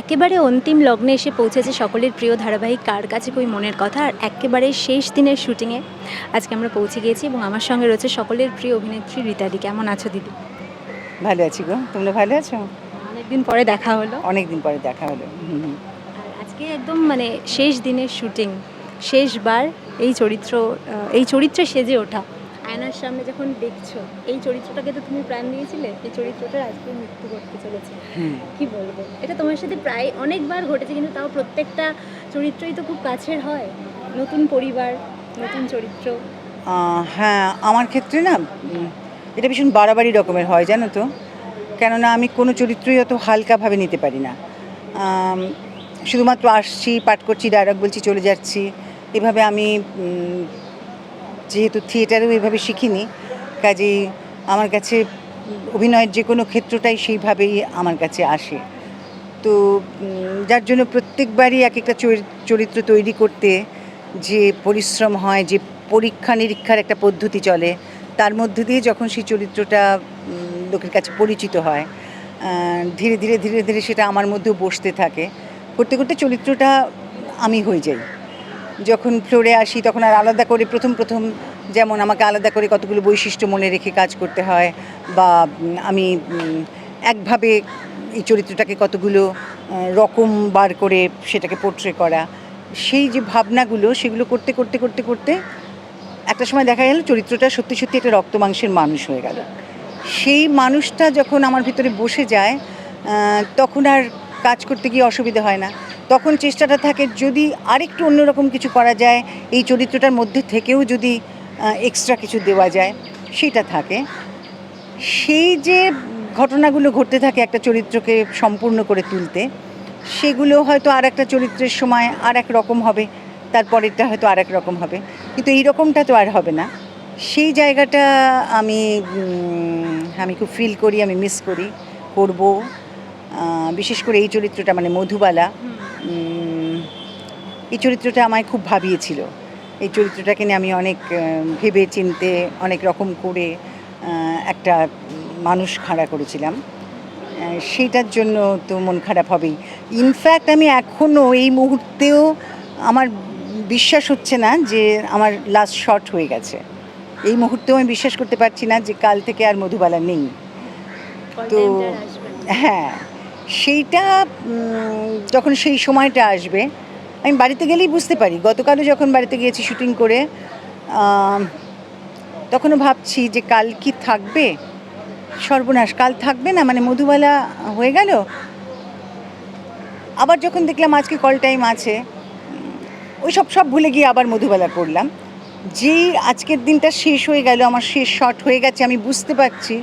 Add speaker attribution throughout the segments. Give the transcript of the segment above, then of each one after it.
Speaker 1: একেবারে অন্তিম লগ্নে এসে পৌঁছেছে সকলের প্রিয় ধারাবাহিক কার কাছে কই মনের কথা আর একেবারে শেষ দিনের শুটিংয়ে আজকে আমরা পৌঁছে গিয়েছি এবং আমার সঙ্গে রয়েছে সকলের প্রিয় অভিনেত্রী রীতাদি কেমন আছো দিদি?
Speaker 2: ভালো আছি গো। তোমরা ভালো আছো?
Speaker 1: অনেকদিন পরে দেখা হলো।
Speaker 2: অনেক দিন পরে দেখা হলো।
Speaker 1: আজকে একদম মানে শেষ দিনের শুটিং শেষবার এই চরিত্র এই চরিত্রে সেজে ওঠা। আয়নার সামনে যখন দেখছ এই চরিত্রটাকে তো তুমি প্রাণ দিয়েছিলে এই চরিত্রটার আজকে মৃত্যু ঘটতে চলেছে।
Speaker 2: হুম।
Speaker 1: কি বলব? এটা তোমার সাথে প্রায় অনেকবার ঘটেছে কিন্তু তাও প্রত্যেকটা চরিত্রই তো খুব কাছের হয়। নতুন পরিবার নতুন চরিত্র।
Speaker 2: হ্যাঁ আমার ক্ষেত্রে না এটা ভীষণ বাড়াবাড়ি রকমের হয় জানো তো? কেননা আমি কোনো চরিত্রই অত হালকাভাবে নিতে পারি না। শুধুমাত্র আসছি পাঠ করছি ডায়লগ বলছি চলে যাচ্ছি। এভাবে আমি যেহেতু থিয়েটারেও এভাবে শিখিনি, কাজেই আমার কাছে অভিনয়ের যে কোনো ক্ষেত্রটাই সেইভাবেই আমার কাছে আসে। তো যার জন্য প্রত্যেকবারই এক একটা চরি- চরিত্র তৈরি করতে যে পরিশ্রম হয়, যে পরীক্ষা নিরীক্ষার একটা পদ্ধতি চলে, তার মধ্যে দিয়ে যখন সেই চরিত্রটা লোকের কাছে পরিচিত হয় ধীরে ধীরে ধীরে ধীরে সেটা আমার মধ্যেও বসতে থাকে। করতে করতে চরিত্রটা আমি হয়ে যাই। যখন ফ্লোরে আসি, তখন আর আলাদা করে প্রথম প্রথম যেমন আমাকে আলাদা করে কতগুলো বৈশিষ্ট্য মনে রেখে কাজ করতে হয় বা আমি একভাবে এই চরিত্রটাকে কতগুলো রকম বার করে সেটাকে পোট্রে করা। সেই যে ভাবনাগুলো, সেগুলো করতে করতে করতে করতে একটা সময় দেখা গেল চরিত্রটা সত্যি সত্যি একটা রক্ত মাংসের মানুষ হয়ে গেল। সেই মানুষটা যখন আমার ভিতরে বসে যায় তখন আর কাজ করতে গিয়ে অসুবিধা হয় না। তখন চেষ্টাটা থাকে যদি আরেকটু অন্যরকম কিছু করা যায়, এই চরিত্রটার মধ্যে থেকেও যদি এক্সট্রা কিছু দেওয়া যায়, সেটা থাকে। সেই যে ঘটনাগুলো ঘটতে থাকে একটা চরিত্রকে সম্পূর্ণ করে তুলতে, সেগুলো হয়তো আর একটা চরিত্রের সময় আর এক রকম হবে, তারপরেরটা হয়তো আর এক রকম হবে। কিন্তু এই রকমটা তো আর হবে না। সেই জায়গাটা আমি আমি খুব ফিল করি, আমি মিস করি, করব। বিশেষ করে এই চরিত্রটা মানে মধুবালা। এই চরিত্রটা আমায় খুব ভাবিয়েছিল। এই চরিত্রটাকে নিয়ে আমি অনেক ভেবে চিনতে অনেক রকম করে একটা মানুষ খাড়া করেছিলাম। আহ, সেইটার জন্য তো মন খারাপ হবেই। ইনফ্যাক্ট আমি এখনও এই মুহূর্তেও আমার বিশ্বাস হচ্ছে না যে আমার লাস্ট শট হয়ে গেছে। এই মুহূর্তেও আমি বিশ্বাস করতে পারছি না যে কাল থেকে আর মধুবালা নেই। তো হ্যাঁ। সেইটা যখন সেই সময়টা আসবে, আমি বাড়িতে গেলেই বুঝতে পারি। গতকালও যখন বাড়িতে গিয়েছি শুটিং করে তখনও ভাবছি যে কাল কি থাকবে? সর্বনাশ, কাল থাকবে না? মানে মধুবালা হয়ে গেল? আবার যখন দেখলাম আজকে কল টাইম আছে, ওই সব সব ভুলে গিয়ে আবার মধুবালা করলাম। যেই আজকের দিনটা শেষ হয়ে গেল, আমার শেষ শট হয়ে গেছে, আমি বুঝতে পারছি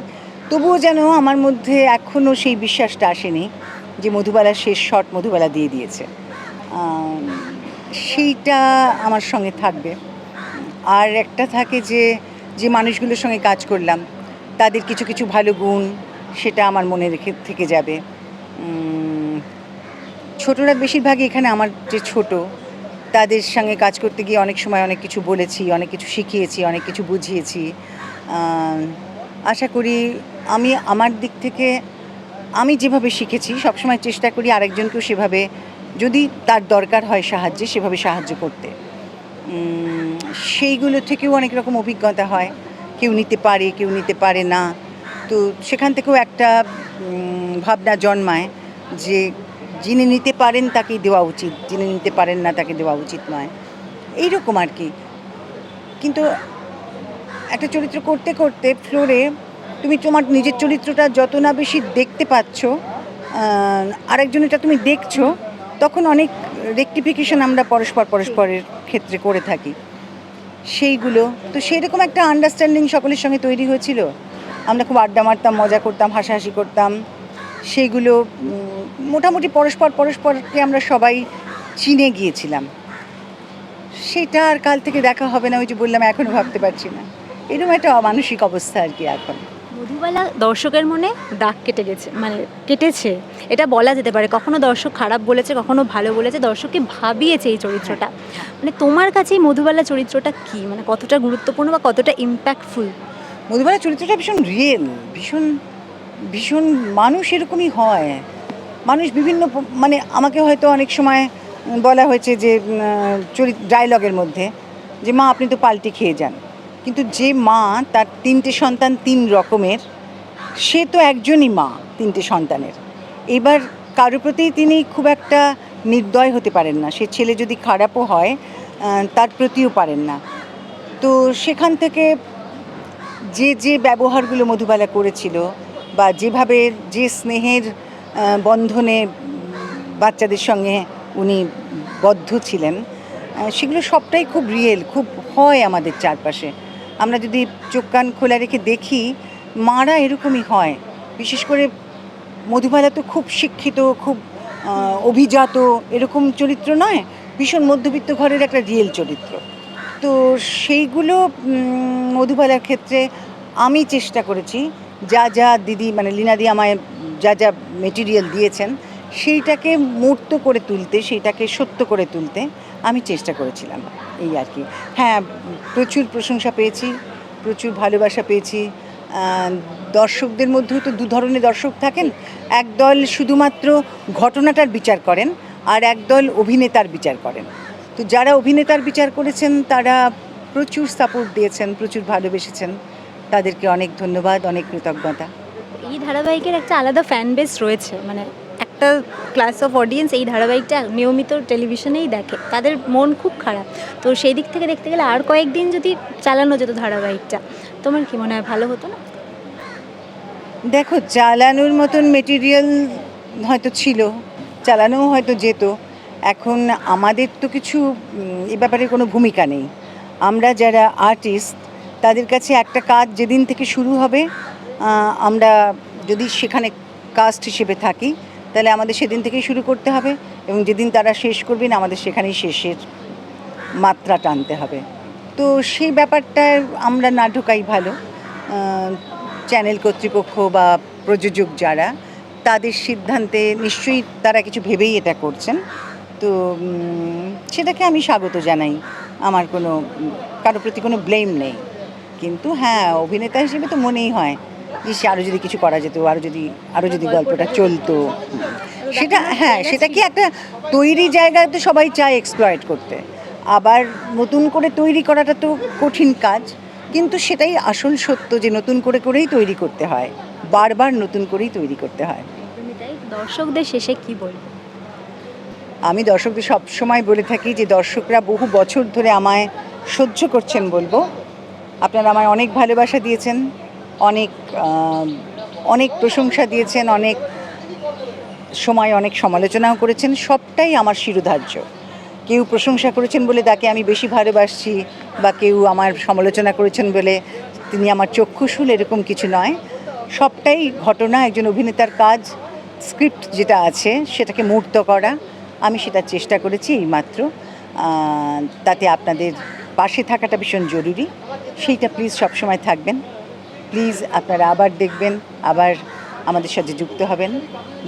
Speaker 2: তবুও যেন আমার মধ্যে এখনও সেই বিশ্বাসটা আসেনি যে মধুবালার শেষ শট মধুবালা দিয়ে দিয়েছে। সেইটা আমার সঙ্গে থাকবে। আর একটা থাকে যে যে মানুষগুলোর সঙ্গে কাজ করলাম, তাদের কিছু কিছু ভালো গুণ সেটা আমার মনে রেখে থেকে যাবে। ছোটরা বেশিরভাগই এখানে আমার যে ছোট, তাদের সঙ্গে কাজ করতে গিয়ে অনেক সময় অনেক কিছু বলেছি, অনেক কিছু শিখিয়েছি, অনেক কিছু বুঝিয়েছি। আশা করি আমি আমার দিক থেকে, আমি যেভাবে শিখেছি, সবসময় চেষ্টা করি আরেকজনকেও সেভাবে, যদি তার দরকার হয় সাহায্যে, সেভাবে সাহায্য করতে। সেইগুলো থেকেও অনেক রকম অভিজ্ঞতা হয়। কেউ নিতে পারে, কেউ নিতে পারে না। তো সেখান থেকেও একটা ভাবনা জন্মায় যে, যিনি নিতে পারেন তাকেই দেওয়া উচিত, যিনি নিতে পারেন না তাকে দেওয়া উচিত নয়। এইরকম আর কি। কিন্তু একটা চরিত্র করতে করতে ফ্লোরে তুমি তোমার নিজের চরিত্রটা যত না বেশি দেখতে পাচ্ছ আহ, আরেকজনেরটা তুমি দেখছ তখন অনেক রেকটিফিকেশন আমরা পরস্পর পরস্পরের ক্ষেত্রে করে থাকি। সেইগুলো তো সেইরকম একটা আন্ডারস্ট্যান্ডিং সকলের সঙ্গে তৈরি হয়েছিল। আমরা খুব আড্ডা মারতাম মজা করতাম হাসাহাসি করতাম। সেইগুলো মোটামুটি পরস্পর পরস্পরকে আমরা সবাই চিনে গিয়েছিলাম। সেটা আর কাল থেকে দেখা হবে না ওই যে বললাম এখনও ভাবতে পারছি না। এরকম একটা মানসিক অবস্থা আর কি এখন।
Speaker 1: মধুবালা দর্শকের মনে দাগ কেটে গেছে মানে কেটেছে। এটা বলা যেতে পারে। কখনো দর্শক খারাপ বলেছে, কখনো ভালো বলেছে। দর্শককে ভাবিয়েছে এই চরিত্রটা? মানে তোমার কাছে মধুবালা চরিত্রটা কি? মানে কতটা গুরুত্বপূর্ণ বা কতটা ইম্প্যাক্টফুল
Speaker 2: মধুবালা চরিত্রটা ভীষণ রিয়েল ভীষণ ভীষণ মানুষ এরকমই হয়। মানুষ বিভিন্ন মানে আমাকে হয়তো অনেক সময় বলা হয়েছে যে চরিত্র ডায়লগের মধ্যে যে, মা, আপনি তো পাল্টি খেয়ে যান। কিন্তু যে মা তার তিনটে সন্তান তিন রকমের, সে তো একজনই মা তিনটে সন্তানের। এবার কারোর প্রতি তিনি খুব একটা নির্দয় হতে পারেন না, সে ছেলে যদি খারাপও হয় তার প্রতিও পারেন না। তো সেখান থেকে যে যে ব্যবহারগুলো মধুবালা করেছিল বা যেভাবে যে স্নেহের বন্ধনে বাচ্চাদের সঙ্গে উনি বদ্ধ ছিলেন সেগুলো সবটাই খুব রিয়েল খুব হয় আমাদের চারপাশে। আমরা যদি চোখ কান খোলা রেখে দেখি, মারা এরকমই হয়। বিশেষ করে মধুবালা তো খুব শিক্ষিত, খুব অভিজাত, এরকম চরিত্র নয়, ভীষণ মধ্যবিত্ত ঘরের একটা রিয়েল চরিত্র। তো সেইগুলো মধুবালার ক্ষেত্রে আমি চেষ্টা করেছি, যা যা দিদি মানে লীনাদি আমায় যা যা মেটেরিয়াল দিয়েছেন, সেইটাকে মূর্ত করে তুলতে, সেইটাকে সত্য করে তুলতে। আমি চেষ্টা করেছিলাম এই আর কি। হ্যাঁ প্রচুর প্রশংসা পেয়েছি, প্রচুর ভালোবাসা পেয়েছি। দর্শকদের মধ্যেও তো দু ধরনের দর্শক থাকেন। একদল শুধুমাত্র ঘটনাটার বিচার করেন আর একদল অভিনেতার বিচার করেন। তো যারা অভিনেতার বিচার করেছেন, তারা প্রচুর সাপোর্ট দিয়েছেন, প্রচুর ভালোবেসেছেন। তাদেরকে অনেক ধন্যবাদ, অনেক কৃতজ্ঞতা।
Speaker 1: এই ধারাবাহিকের একটা আলাদা ফ্যান বেস রয়েছে মানে একটা ক্লাস অফ অডিয়েন্স এই ধারাবাহিকটা নিয়মিত টেলিভিশনেই দেখে। তাদের মন খুব খারাপ। তো সেই দিক থেকে দেখতে গেলে আর কয়েকদিন যদি চালানো যেত ধারাবাহিকটা, তোমার কি মনে হয় ভালো হতো না?
Speaker 2: দেখো, চালানোর মতন মেটেরিয়াল হয়তো ছিল, চালানোও হয়তো যেত। এখন আমাদের তো কিছু এ ব্যাপারে কোনো ভূমিকা নেই। আমরা যারা আর্টিস্ট তাদের কাছে একটা কাজ যেদিন থেকে শুরু হবে আমরা যদি সেখানে কাস্ট হিসেবে থাকি তাহলে আমাদের সেদিন থেকেই শুরু করতে হবে এবং যেদিন তারা শেষ করবেন আমাদের সেখানেই শেষের মাত্রা টানতে হবে। তো সেই ব্যাপারটা আমরা না ঢোকাই ভালো। চ্যানেল কর্তৃপক্ষ বা প্রযোজক যারা, তাদের সিদ্ধান্তে নিশ্চয়ই তারা কিছু ভেবেই এটা করছেন। তো সেটাকে আমি স্বাগত জানাই। আমার কোনো কারোর প্রতি কোনো ব্লেম নেই। কিন্তু হ্যাঁ অভিনেতা হিসেবে তো মনেই হয়। যে সে আরও যদি কিছু করা যেত আরও যদি আরও যদি গল্পটা চলতো। সেটা হ্যাঁ সেটা কি একটা তৈরি জায়গায় তো সবাই চায় এক্সপ্লয়েট করতে। আবার নতুন করে তৈরি করাটা তো কঠিন কাজ কিন্তু সেটাই আসল সত্য যে নতুন করে করেই তৈরি করতে হয়। বারবার নতুন করেই তৈরি করতে হয়।
Speaker 1: দর্শকদের শেষে কি বলব?
Speaker 2: আমি দর্শকদের সব সময় বলে থাকি যে দর্শকরা বহু বছর ধরে আমায় সহ্য করছেন বলব। আপনারা আমায় অনেক ভালোবাসা দিয়েছেন। অনেক অনেক প্রশংসা দিয়েছেন, অনেক সময় অনেক সমালোচনাও করেছেন, সবটাই আমার শিরোধার্য। কেউ প্রশংসা করেছেন বলে তাকে আমি বেশি ভালোবাসছি বা কেউ আমার সমালোচনা করেছেন বলে তিনি আমার চক্ষুশুল এরকম কিছু নয়। সবটাই ঘটনা, একজন অভিনেতার কাজ, স্ক্রিপ্ট যেটা আছে সেটাকে মূর্ত করা। আমি সেটা চেষ্টা করেছি এইমাত্র। তাতে আপনাদের পাশে থাকাটা ভীষণ জরুরি। সেইটা প্লিজ সবসময় থাকবেন। প্লিজ আপনারা আবার দেখবেন, আবার আমাদের সাথে যুক্ত হবেন।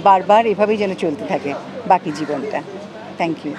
Speaker 2: বারবার এভাবেই যেন চলতে থাকে বাকি জীবনটা। Thank you